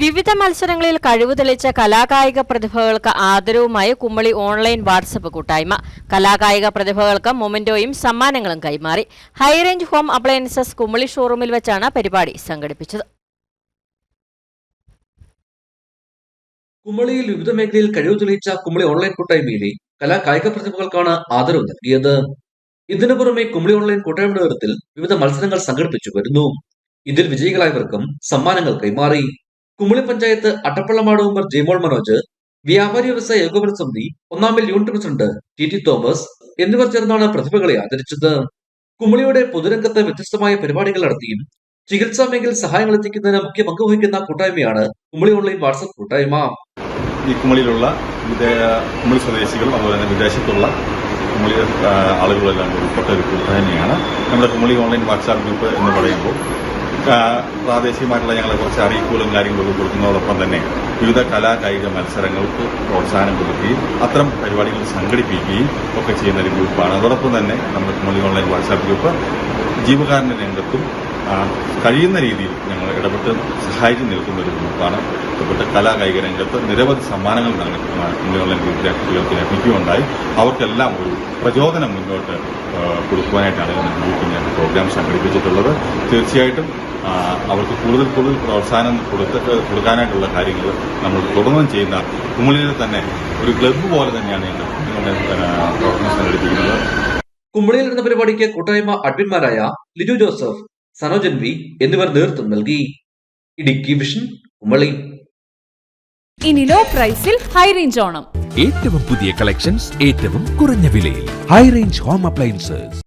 വിവിധ മത്സരങ്ങളിൽ കഴിവ് തെളിയിച്ച കലാകായിക പ്രതിഭകൾക്ക് ആദരവുമായി കുമ്മളി ഓൺലൈൻ വാട്സപ്പ് കൂട്ടായ്മ. കലാകായിക പ്രതിഭകൾക്ക് മൊമെന്റോയും സമ്മാനങ്ങളും കൈമാറി. ഹൈറേഞ്ച് ഹോം അപ്ലയൻസസ് കുമ്മളി ഷോറൂമിൽ വെച്ചാണ് പരിപാടി സംഘടിപ്പിച്ചത്. കുമ്മളിയിൽ വിവിധ മേഖലയിൽ കഴിവ് തെളിയിച്ച കുമ്മളി ഓൺലൈൻ കൂട്ടായ്മയിലെ കലാകായിക പ്രതിഭകൾക്കാണ് ആദരവ് നൽകിയത്. ഇതിനു പുറമെ കുമ്മളി ഓൺലൈൻ കൂട്ടായ്മയുടെ നേതൃത്വത്തിൽ വിവിധ മത്സരങ്ങൾ സംഘടിപ്പിച്ചു വരുന്നു. ഇതിൽ വിജയികളായവർക്കും സമ്മാനങ്ങൾ കൈമാറി. കുമളി പഞ്ചായത്ത് അട്ടപ്പള്ളമാട് മെമ്പർ ജയ്മോൾ മനോജ് വ്യാപാരി വ്യവസായ ഏകോപന സമിതി ഒന്നാമിൽ മേൽ unit president T T Thomas എന്നിവർ ചേർന്നാണ് പ്രതിഭകളെ ആദരിച്ചത്. കുമളിയുടെ പൊതുരംഗത്ത് വ്യത്യസ്തമായ പരിപാടികൾ നടത്തിയും ചികിത്സാ മേഖലയിൽ സഹായങ്ങൾ എത്തിക്കുന്നതിന് മുഖ്യ പങ്ക് വഹിക്കുന്ന കൂട്ടായ്മയാണ് കുമളി ഓൺലൈൻ വാട്സപ്പ് കൂട്ടായ്മ. ഈ കുമളിയിലുള്ള കുമളി സ്വദേശികളും അതുപോലെ തന്നെ വിദേശത്തുള്ള കുമളി ആളുകളെല്ലാം ഉൾപ്പെട്ട ഒരു കൂട്ടായ്മയാണ്. നമ്മുടെ കുമളി ഓൺലൈൻ വാട്സാപ്പ് ഗ്രൂപ്പ് എന്ന് പറയുമ്പോൾ പ്രാദേശികമായിട്ടുള്ള ഞങ്ങളെ കുറച്ച് അറിയിപ്പുകളും കാര്യങ്ങളൊക്കെ കൊടുക്കുന്നതോടൊപ്പം തന്നെ വിവിധ കലാ കായിക മത്സരങ്ങൾക്ക് പ്രോത്സാഹനം കൊടുക്കുകയും അത്തരം പരിപാടികൾ സംഘടിപ്പിക്കുകയും ഒക്കെ ചെയ്യുന്ന ഒരു ഗ്രൂപ്പാണ്. അതോടൊപ്പം തന്നെ നമ്മുടെ കുമളി ഓൺലൈൻ വാട്സാപ്പ് ഗ്രൂപ്പ് ജീവകാരുണ്യ രംഗത്തും കഴിയുന്ന രീതിയിൽ ഞങ്ങൾ ഇടപെട്ട് സഹായിച്ചു നിൽക്കുന്ന ഒരു ഗ്രൂപ്പാണ്. ഇടപെട്ട് കലാ കായിക രംഗത്ത് നിരവധി സമ്മാനങ്ങൾ നൽകുന്ന വിദ്യാർത്ഥികൾക്ക് ലഭിക്കുകയുണ്ടായി. അവർക്കെല്ലാം ഒരു പ്രചോദനം മുന്നോട്ട് കൊടുക്കുവാനായിട്ടാണ് ഇന്ന് ഞാൻ പ്രോഗ്രാം സംഘടിപ്പിച്ചിട്ടുള്ളത്. തീർച്ചയായിട്ടും അവർക്ക് കൂടുതൽ കൂടുതൽ പ്രോത്സാഹനം കൊടുത്തിട്ട് കൊടുക്കാനായിട്ടുള്ള കാര്യങ്ങൾ നമ്മൾ തുടർന്നും ചെയ്യുന്ന കുമളിയിൽ തന്നെ ഒരു ക്ലബ്ബ് പോലെ തന്നെയാണ് ഞങ്ങളുടെ പ്രവർത്തനം സംഘടിപ്പിക്കുന്നത്. കുമ്പളിയിൽ നടന്ന പരിപാടിക്ക് കൂട്ടായ്മ അഡ്മിന്മാരായ ലിജു ജോസഫ് സനോജൻ വി എന്നിവർ നേതൃത്വം നൽകി. ഇടുക്കി വിഷൻ കുമളി. ഇനി ലോ പ്രൈസിൽ ഹൈ റേഞ്ച് ഓണം. ഏറ്റവും പുതിയ കളക്ഷൻസ് ഏറ്റവും കുറഞ്ഞ വിലയിൽ. High range home appliances